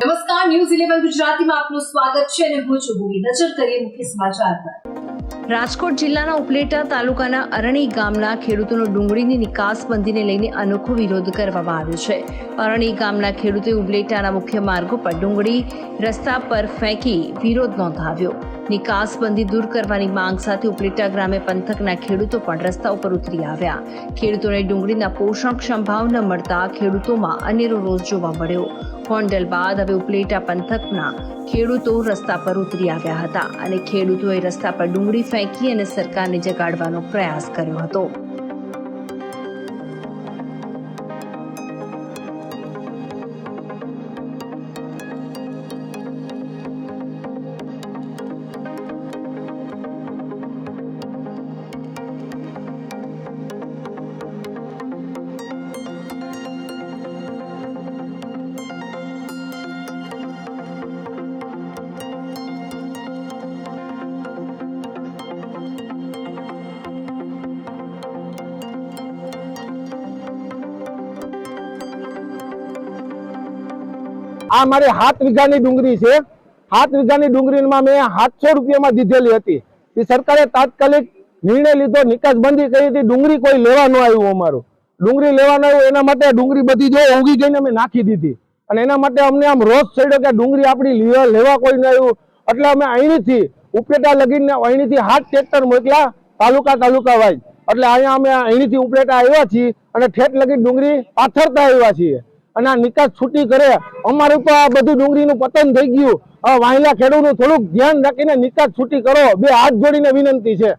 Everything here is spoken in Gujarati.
નમસ્કાર ન્યૂઝ ઇલેવન ગુજરાતીમાં આપનું સ્વાગત છે અને હું છું ભૂમિ. નજર કરીએ મુખ્ય સમાચાર પર. રાજકોટ જિલ્લાના ઉપલેટા તાલુકાના અરણી ગામના ખેડૂતોનો ડુંગળીની નિકાસબંધીને લઈને અનોખો વિરોધ કરવામાં આવ્યો છે. અરણી ગામના ખેડૂતોએ ઉપલેટાના મુખ્ય માર્ગો પર ડુંગળી રસ્તા પર ફેંકી વિરોધ નોંધાવ્યો. નિકાસબંધી દૂર કરવાની માંગ સાથે ઉપલેટા ગ્રામે પંથકના ખેડૂતો પણ રસ્તા ઉપર ઉતરી આવ્યા. ખેડૂતોને ડુંગળીના પોષણક્ષમ ભાવ ન મળતા ખેડૂતોમાં અનેરો રોષ જોવા મળ્યો. હોન્ડલ બાદ હવે ઉપલેટા પંથકના ખેડૂતો રસ્તા પર ઉતરી આવ્યા હતા અને ખેડૂતોએ રસ્તા પર ડુંગળી ફેંકી અને સરકારને જગાડવાનો પ્રયાસ કર્યો હતો. આ મારી સાત વીઘાની ડુંગળી છે. સાત વીઘાની ડુંગળીમાં મેં સાતસો રૂપિયામાં દીધેલી હતી. એ સરકારે તાત્કાલિક નિર્ણય લીધો નિકાસ બંધી કરી હતી. ડુંગળી કોઈ લેવા ન આવ્યું અમારું. ડુંગળી લેવા ન આવ્યું, એના માટે ડુંગળી બધી જો ઊંઘી ગઈને અમે નાખી દીધી. અને એના માટે અમને આમ રોષ ચડ્યો કે ડુંગળી આપણી લેવા કોઈ ન આવ્યું. એટલે અમે અહીંથી ઉપલેટા લગીને અહીંથી હાથ ટ્રેક્ટર મોકલ્યા તાલુકા તાલુકા વાઇઝ એટલે અહીંયા અમે અહીંથી ઉપલેટા આવ્યા છીએ અને ઠેઠ લગી ડુંગળી પાથરતા આવ્યા છીએ. અને આ નિકાસ છૂટી કરે. અમારું તો આ બધું ડુંગળીનું પતન થઈ ગયું. વાહિલા ખેડૂતનું થોડુંક ધ્યાન રાખીને નિકાસ છૂટી કરો. બે હાથ જોડીને વિનંતી છે.